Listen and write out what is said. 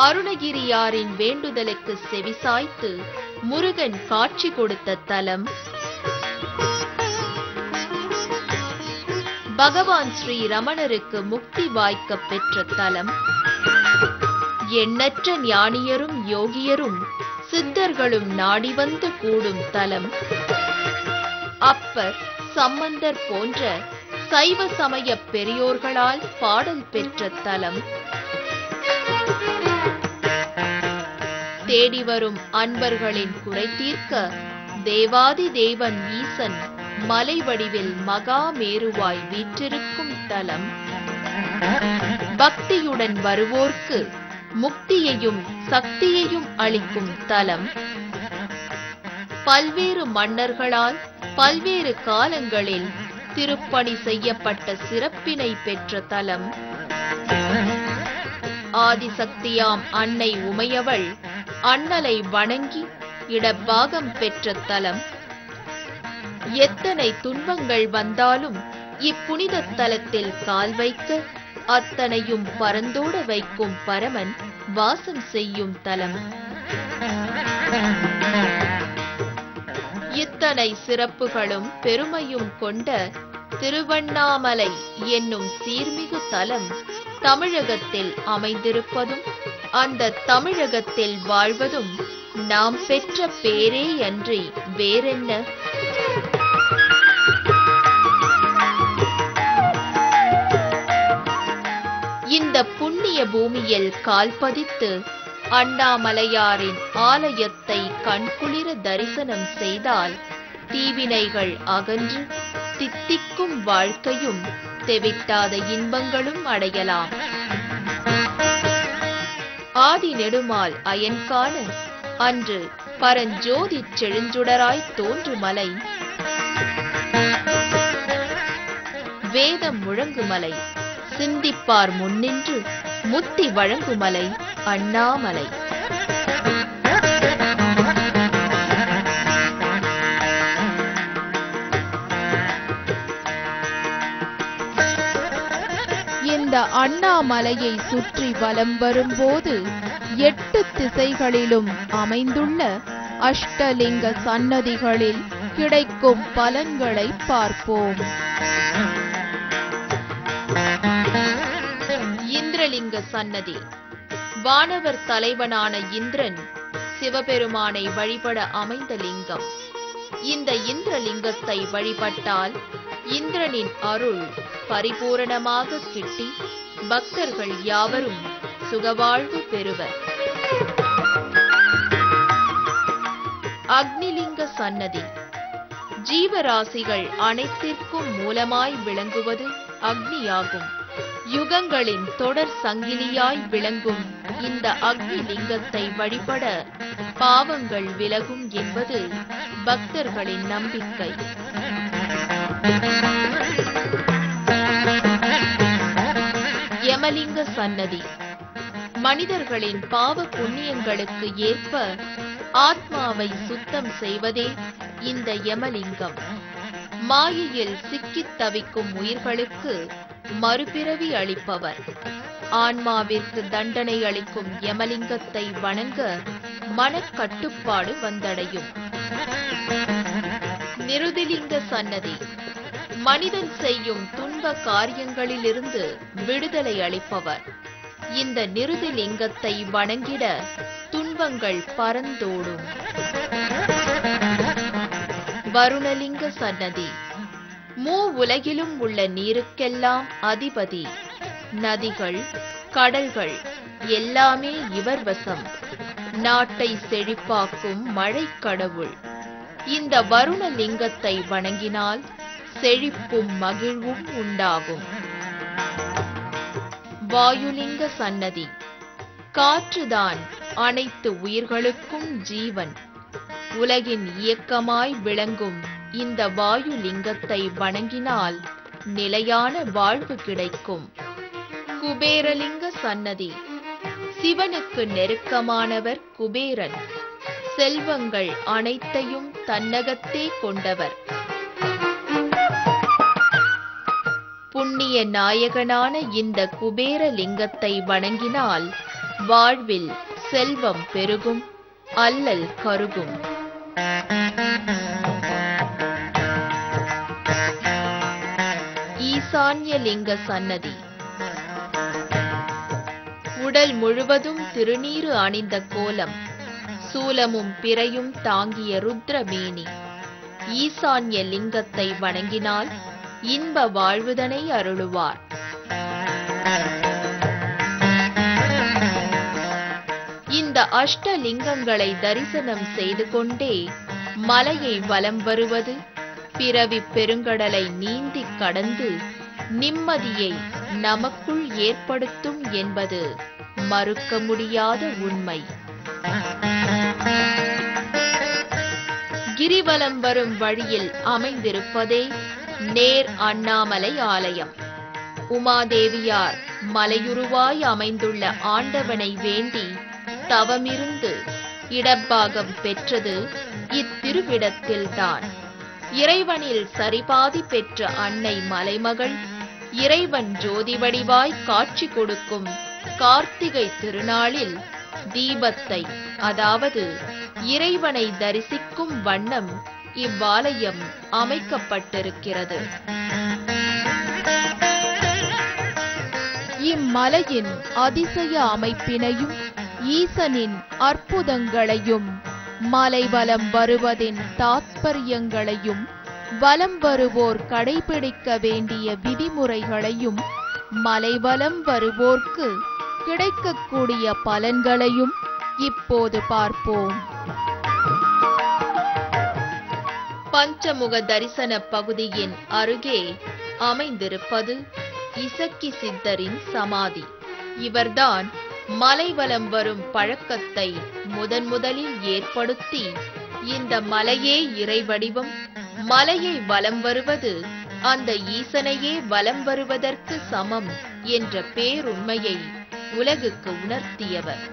அருணகிரியாரின் வேண்டுதலுக்கு செவிசாய்த்து முருகன் காட்சி கொடுத்த தலம். பகவான் ஸ்ரீ ரமணருக்கு முக்தி வாய்க்க பெற்ற தலம். எண்ணற்ற ஞானியரும் யோகியரும் சித்தர்களும் நாடி வந்து கூடும் தலம். அப்பர் சம்பந்தர் போன்ற சைவ சமய பெரியோர்களால் பாடல் பெற்ற தலம். தேடி வரும் அன்பர்களின் குறை தீர்க்க தேவாதி தேவன் ஈசன் மலை வடிவில் மகா மேருவாய் வீற்றிருக்கும் தலம். பக்தியுடன் வருவோர்க்கு முக்தியையும் சக்தியையும் அளிக்கும் தலம். பல்வேறு மன்னர்களால் பல்வேறு காலங்களில் திருப்பணி செய்யப்பட்ட சிறப்பினை பெற்ற தலம். ஆதிசக்தியாம் அன்னை உமையவள் அண்ணலை வணங்கி இடப்பாகம் பெற்ற தலம். எத்தனை துன்பங்கள் வந்தாலும் இப்புனித தலத்தில் கால் வைக்க அத்தனையும் பரந்தோட வைக்கும் பரமன் வாசம் செய்யும் தலம். இத்தனை சிறப்புகளும் பெருமையும் கொண்ட திருவண்ணாமலை என்னும் சீர்மிகு தலம் தமிழகத்தில் அமைந்திருப்பதும் அந்த தமிழகத்தில் வாழ்வதும் நாம் பெற்ற பேரே அன்றி வேறென்ன? இந்த புண்ணிய பூமியில் கால்பதித்து அண்ணாமலையாரின் ஆலயத்தை கண்குளிர தரிசனம் செய்தால் தீவினைகள் அகன்று தித்திக்கும் வாழ்க்கையும் தெவிட்டாத இன்பங்களும் அடையலாம். ஆதி நெடுமால் அயன்காண அன்று பரஞ்சோதி செழுஞ்சுடராய் தோன்றுமலை. வேதம் முழங்குமலை. சிந்திப்பார் முன்னின்று முத்தி வழங்குமலை அண்ணாமலை. அண்ணாமலையை சுற்றி வலம் வரும்போது எட்டு திசைகளிலும் அமைந்துள்ள அஷ்டலிங்க சன்னதிகளில் கிடைக்கும் பலன்களை பார்ப்போம். இந்திரலிங்க சன்னதி. வானவர் தலைவனான இந்திரன் சிவபெருமானை வழிபட அமைந்த லிங்கம். இந்த இந்திரலிங்கத்தை வழிபட்டால் இந்திரனின் அருள் பரிபூரணமாக கிட்டி பக்தர்கள் யாவரும் சுகவாழ்வு பெறுவர். அக்னிலிங்க சன்னதி. ஜீவராசிகள் அனைத்திற்கும் மூலமாய் விளங்குவது அக்னியாகும். யுகங்களின் தொடர் சங்கிலியாய் விளங்கும் இந்த அக்னி லிங்கத்தை வழிபட பாவங்கள் விலகும் என்பது பக்தர்களின் நம்பிக்கை. யமலிங்க சன்னதி. மனிதர்களின் பாவ புண்ணியங்களுக்கு ஏற்ப ஆத்மாவை சுத்தம் செய்வதே இந்த யமலிங்கம். மாயையில் சிக்கித் தவிக்கும் உயிர்களுக்கு மறுபிறவி அளிப்பவர். ஆன்மாவிற்கு தண்டனை அளிக்கும் யமலிங்கத்தை வணங்க மனக்கட்டுப்பாடு வந்தடையும். நிருதிலிங்க சன்னதி. மனிதன் செய்யும் துன்ப காரியங்களிலிருந்து விடுதலை அளிப்பவர். இந்த நிருதிலிங்கத்தை வணங்கிட துன்பங்கள் பறந்தோடும் வருணலிங்க சன்னதி மூ உலகிலும் உள்ள நீருக்கெல்லாம் அதிபதி. நதிகள் கடல்கள் எல்லாமே இவர் வசம். நாட்டை செழிப்பாக்கும் மழை கடவுள் இந்த வருண லிங்கத்தை வணங்கினால் செழிப்பும் மகிழ்வும் உண்டாகும். வாயுலிங்க சன்னதி. காற்றுதான் அனைத்து உயிர்களுக்கும் ஜீவன். உலகின் இயக்கமாய் விளங்கும் இந்த வாயுலிங்கத்தை வணங்கினால் நிலையான வாழ்வு கிடைக்கும். குபேரலிங்க சன்னதி. சிவனுக்கு நெருக்கமானவர் குபேரன். செல்வங்கள் அனைத்தையும் தன்னகத்தே கொண்டவர். புண்ணிய நாயகனான இந்த குபேர லிங்கத்தை வணங்கினால் வாழ்வில் செல்வம் பெருகும் அல்லல் கருகும். ஈசான்யலிங்க சன்னதி. உடல் முழுவதும் திருநீறு அணிந்த கோலம் சூலமும் பிறையும் தாங்கிய ருத்ரமேனி ஈசான்ய லிங்கத்தை வணங்கினால் இன்ப வாழ்வுதனை அருளுவார். இந்த அஷ்டலிங்கங்களை தரிசனம் செய்து கொண்டே மலையை வலம் வருவது பிறவி பெருங்கடலை நீந்தி கடந்து நிம்மதியை நமக்குள் ஏற்படுத்தும் என்பது மறுக்க முடியாத உண்மை. கிரிவலம் வரும் வழியில் அமைந்திருப்பதே நேர் அண்ணாமலை ஆலயம். உமாதேவியார் மலையுருவாய் அமைந்துள்ள ஆண்டவனை வேண்டி தவமிருந்து இடப்பாகம் பெற்றது இத்திருவிடத்தில்தான். இறைவனில் சரிபாதி பெற்ற அன்னை மலைமகள் இறைவன் ஜோதி வடிவாய் காட்சி கொடுக்கும் கார்த்திகை திருநாளில் தீபத்தை அதாவது இறைவனை தரிசிக்கும் வண்ணம் இவ்வாலயம் அமைக்கப்பட்டிருக்கிறது. இம்மலையின் அதிசய அமைப்பினையும் ஈசனின் அற்புதங்களையும் மலைவலம் வருவதின் தாத்பரியங்களையும் வலம் வருவோர் கடைபிடிக்க வேண்டிய விதிமுறைகளையும் மலைவலம் வருவோர்க்கு கிடைக்கக்கூடிய பலன்களையும் இப்போது பார்ப்போம். பஞ்சமுக தரிசன பகுதியின் அருகே அமைந்திருப்பது இசக்கி சித்தரின் சமாதி. இவர்தான் மலைவலம் வரும் பழக்கத்தை முதன் முதலில் ஏற்படுத்தி இந்த மலையே இறைவடிவம் மலையை வலம் வருவது அந்த ஈசனையே வலம் வருவதற்கு சமம் என்ற பேருண்மையை உலகுக்கு உணர்த்தியவர்.